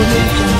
information.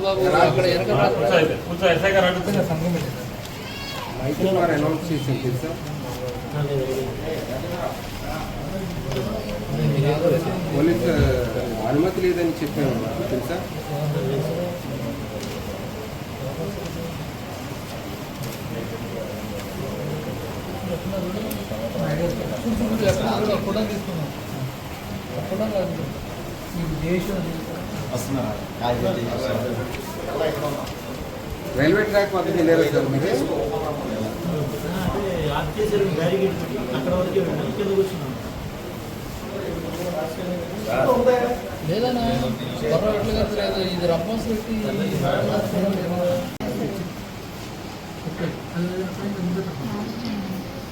బాబు అక్కడ వెనక కూర్చో అయితే కూర్చో ఎస్ఐ గారు సంఘం అనౌన్స్ చేసింది పోలీస్ అనుమతి లేదని చెప్పాను తెలుసా కూడా తీసుకున్నాం కూడా కాదు మీకు దేశం రైల్వే ట్రాక్ మాత్రం వెళ్ళారా సార్ మీరు లేదన్నా త్వరగా లేదు. ఇది రబ్బర్స్ పెట్టి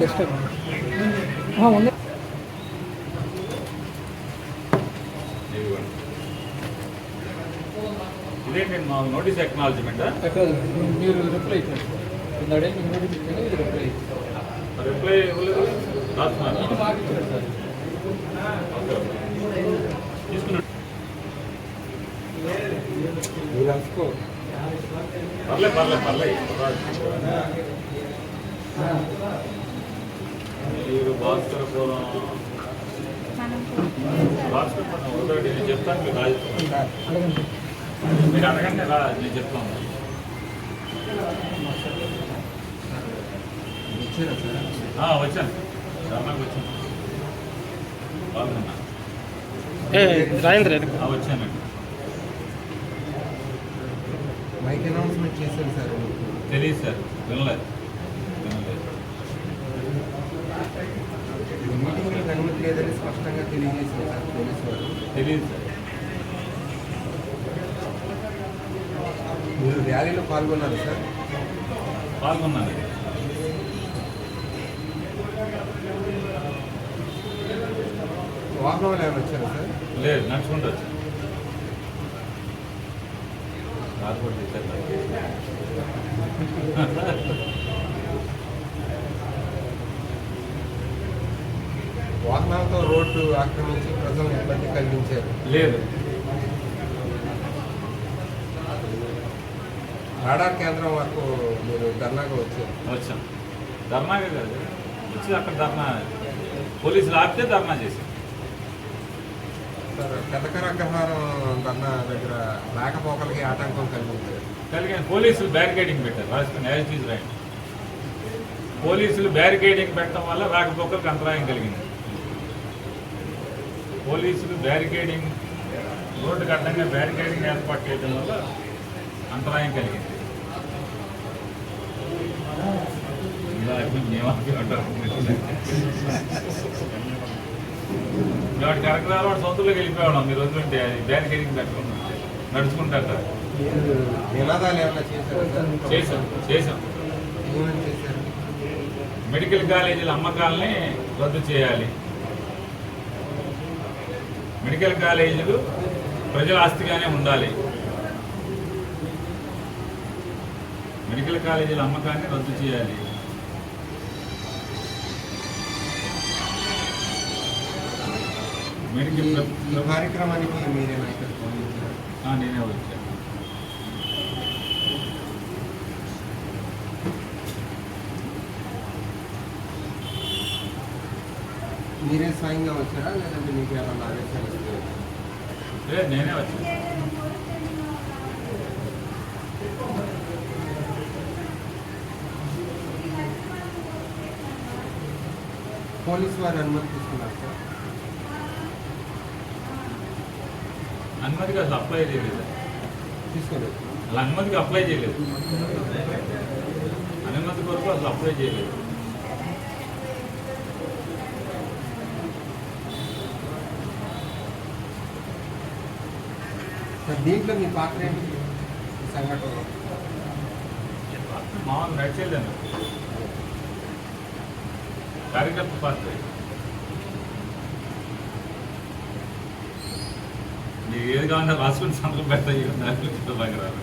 డెస్క్టాప్ ఉంది? ఇదేంటి మా నోటీస్ ఎక్నాలజీమెంట్ మీరు రిప్లై ఇచ్చారు. నోటీస్ ఇచ్చాను ఇది రిప్లై ఇవ్వలేదు. మీరు పర్లే మీరు భాస్కరపురం భాస్కరపురం ఒకటి నేను చెప్తాను మీరు రాజస్థాన్ అడగండి మీరు అడగండి రా నేను చెప్తాను. వచ్చారా సార్ ఆ, వచ్చాను. ధర్నాకు వచ్చాను రాజేంద్ర ఆ, వచ్చానండి మైక్ అనౌన్స్మెంట్ చేశారు సార్. తెలియదు సార్ వినలేదు ఈ మీటింగ్ మీకు అనుమతి లేదని స్పష్టంగా తెలియజేసింది సార్ పోలీసు వారు తెలియదు సార్. మీరు ర్యాలీలో పాల్గొన్నారు సార్? పాల్గొన్నాను వాహనంలో ఏమైనా వచ్చారా సార్? లేదు నడుచుకుంటూ వచ్చాను కారు వాహనాలతో రోడ్డు ఆక్రమించి ప్రజలను ఇబ్బంది కలిగించారు. లేదు. రాడార్ కేంద్రం వరకు మీరు ధర్నాగా వచ్చారు. వచ్చాం. ధర్నాగా కాదు. వచ్చి అక్కడ ధర్నా పోలీసులు ఆపితే ధర్నా చేశాం సార్ పెద్దకర అగ్రహారం ధర్నా దగ్గర రాకపోకలకి ఆటంకం కలిగింది కలిగిన పోలీసులు బ్యారికేడింగ్ పెట్టారు. రాసుకుని యాజ్ రైట్ పోలీసులు బ్యారికేడింగ్ పెట్టడం వల్ల రాకపోకలకు అంతరాయం కలిగింది. పోలీసులు బ్యారికేడింగ్ రోడ్డుకు అడ్డంగా బ్యారికేడింగ్ ఏర్పాటు చేయడం వల్ల అంతరాయం కలిగింది. వాడు కరకరాలు వాడు సొంతలోకి వెళ్ళిపోయాడు మీరు వద్దుంటే బ్యారికేడింగ్ పెట్టకుండా నడుచుకుంటారు సార్. ఏమేమి చేశారు? మెడికల్ కాలేజీల అమ్మకాలని రద్దు చేయాలి. మెడికల్ కాలేజీలు ప్రజల ఆస్తిగానే ఉండాలి. మెడికల్ కాలేజీల అమ్మకాన్ని రద్దు చేయాలి. మెడికల్ కార్యక్రమానికి నేనే వచ్చాను మీరే స్వయంగా వచ్చారా? లేదంటే మీకు ఏమన్నా ఆదేశాలు లేదు నేనే వచ్చాను పోలీసు వారు అనుమతి తీసుకున్నారు సార్? అనుమతికి అసలు అప్లై చేయలేదు. తీసుకోలేదు. అలా అనుమతికి అప్లై చేయలేదు. అనుమతి కొరకు అసలు అప్లై చేయలేదు. దీంట్లో మీ పాత్ర ఏంటి ఈ సంఘటనలో మామూలు నడిచేదాను కార్యకర్త పాత్ర నీకు ఏది కావాలంటే రాసుకుని సంతకం పెడతా దాంట్లో బాగా రాదు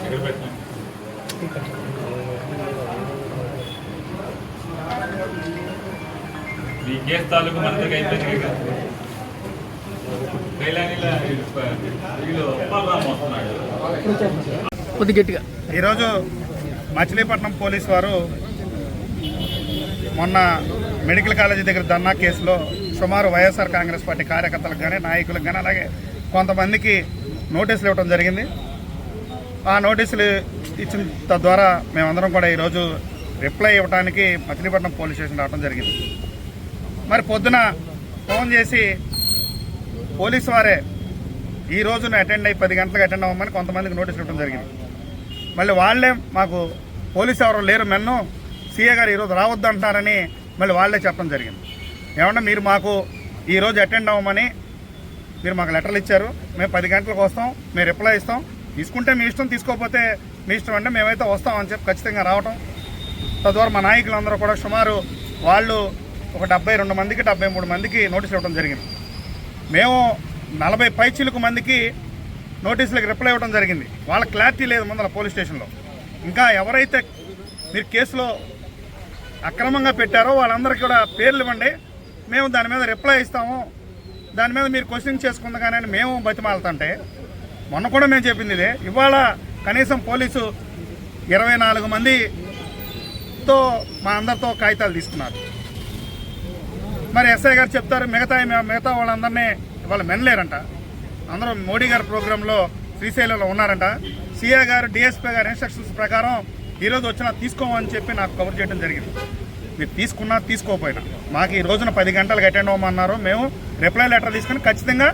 ఎక్కడ పెట్టినా ఈరోజు మచిలీపట్నం పోలీసు వారు మొన్న మెడికల్ కాలేజీ దగ్గర ధర్నా కేసులో సుమారు వైఎస్ఆర్ కాంగ్రెస్ పార్టీ కార్యకర్తలకు కానీ నాయకులకు కానీ అలాగే కొంతమందికి నోటీసులు ఇవ్వడం జరిగింది. ఆ నోటీసులు ఇచ్చిన తద్వారా మేమందరం కూడా ఈరోజు రిప్లై ఇవ్వడానికి మచిలీపట్నం పోలీస్ స్టేషన్ రావడం జరిగింది. మరి పొద్దున ఫోన్ చేసి పోలీసు వారే ఈ రోజున అటెండ్ అయ్యి పది గంటలకు అటెండ్ అవ్వమని కొంతమందికి నోటీస్ ఇవ్వడం జరిగింది. మళ్ళీ వాళ్ళే మాకు పోలీసు ఎవరు లేరు మెన్ను సీఏ గారు ఈరోజు రావద్దు అంటారని మళ్ళీ వాళ్ళే చెప్పడం జరిగింది. ఏమన్నా మీరు మాకు ఈరోజు అటెండ్ అవ్వమని మీరు మాకు లెటర్లు ఇచ్చారు. మేము పది గంటలకు వస్తాం మేము రిప్లై ఇస్తాం. తీసుకుంటే మీ ఇష్టం తీసుకోకపోతే మీ ఇష్టం అంటే మేమైతే వస్తాం అని చెప్పి ఖచ్చితంగా రావటం. తద్వారా మా నాయకులందరూ కూడా సుమారు వాళ్ళు ఒక డెబ్బై రెండు మందికి డెబ్బై మూడు మందికి నోటీసులు ఇవ్వడం జరిగింది. మేము నలభై పైచీలకు మందికి నోటీసులకు రిప్లై ఇవ్వడం జరిగింది. వాళ్ళ క్లారిటీ లేదు ముందర పోలీస్ స్టేషన్లో. ఇంకా ఎవరైతే మీరు కేసులో అక్రమంగా పెట్టారో వాళ్ళందరికీ కూడా పేర్లు ఇవ్వండి. మేము దాని మీద రిప్లై ఇస్తాము. దాని మీద మీరు క్వశ్చన్ చేసుకుందా కానీ మేము బతిమాలుతుంటే మొన్న కూడా మేము చెప్పింది ఇదే. ఇవాళ కనీసం పోలీసు ఇరవై నాలుగు మందితో మా అందరితో కాగితాలు తీసుకున్నారు. మరి ఎస్ఐ గారు చెప్తారు మిగతా మిగతా వాళ్ళందరినీ వాళ్ళు మెనలేరంట. అందరూ మోడీ గారి ప్రోగ్రాంలో శ్రీశైలంలో ఉన్నారంట. సీఏ గారు డిఎస్పీ గారి ఇన్స్ట్రక్షన్స్ ప్రకారం ఈరోజు వచ్చినా తీసుకోమని చెప్పి నాకు కవర్ చేయడం జరిగింది. మీరు తీసుకున్నా తీసుకోకపోయినా. మాకు ఈ రోజున పది గంటలకు అటెండ్ అవ్వమన్నారు. మేము రిప్లై లెటర్ తీసుకుని ఖచ్చితంగా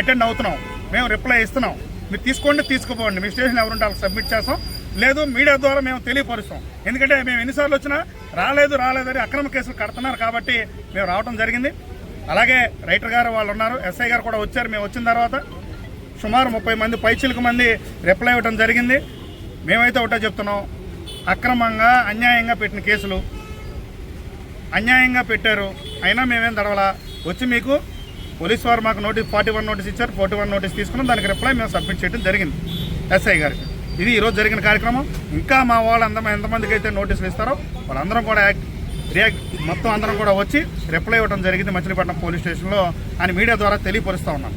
అటెండ్ అవుతున్నాం. మేము రిప్లై ఇస్తున్నాం. మీరు తీసుకోండి తీసుకోపోండి. మీ స్టేషన్ ఎవరుంటే వాళ్ళకి సబ్మిట్ చేస్తాం. లేదు మీడియా ద్వారా మేము తెలియపరుస్తాం. ఎందుకంటే మేము ఎన్నిసార్లు వచ్చినా రాలేదు రాలేదని అక్రమ కేసులు కడుతున్నారు కాబట్టి మేము రావడం జరిగింది. అలాగే రైటర్ గారు వాళ్ళు ఉన్నారు ఎస్ఐ గారు కూడా వచ్చారు మేము వచ్చిన తర్వాత సుమారు ముప్పై మంది పైచిలకు మంది రిప్లై ఇవ్వడం జరిగింది. మేమైతే ఒకటే చెప్తున్నాం అక్రమంగా అన్యాయంగా పెట్టిన కేసులు. అన్యాయంగా పెట్టారు అయినా మేమేం తడవలా. వచ్చి మీకు పోలీస్ వారు మాకు నోటీస్ ఫార్టీ వన్ నోటీస్ ఇచ్చారు ఫార్టీ వన్ నోటీస్ తీసుకున్నాం దానికి రిప్లై మేము సబ్మిట్ చేయడం జరిగింది ఎస్ఐ గారికి. ఇది ఈరోజు జరిగిన కార్యక్రమం. ఇంకా మా వాళ్ళు ఎంత ఎంతమందికి అయితే నోటీసులు ఇస్తారో వాళ్ళందరం కూడా రియాక్ట్ మొత్తం అందరం కూడా వచ్చి రిప్లై ఇవ్వడం జరిగింది మచిలీపట్నం పోలీస్ స్టేషన్లో. అని మీడియా ద్వారా తెలియపరుస్తూ ఉన్నాను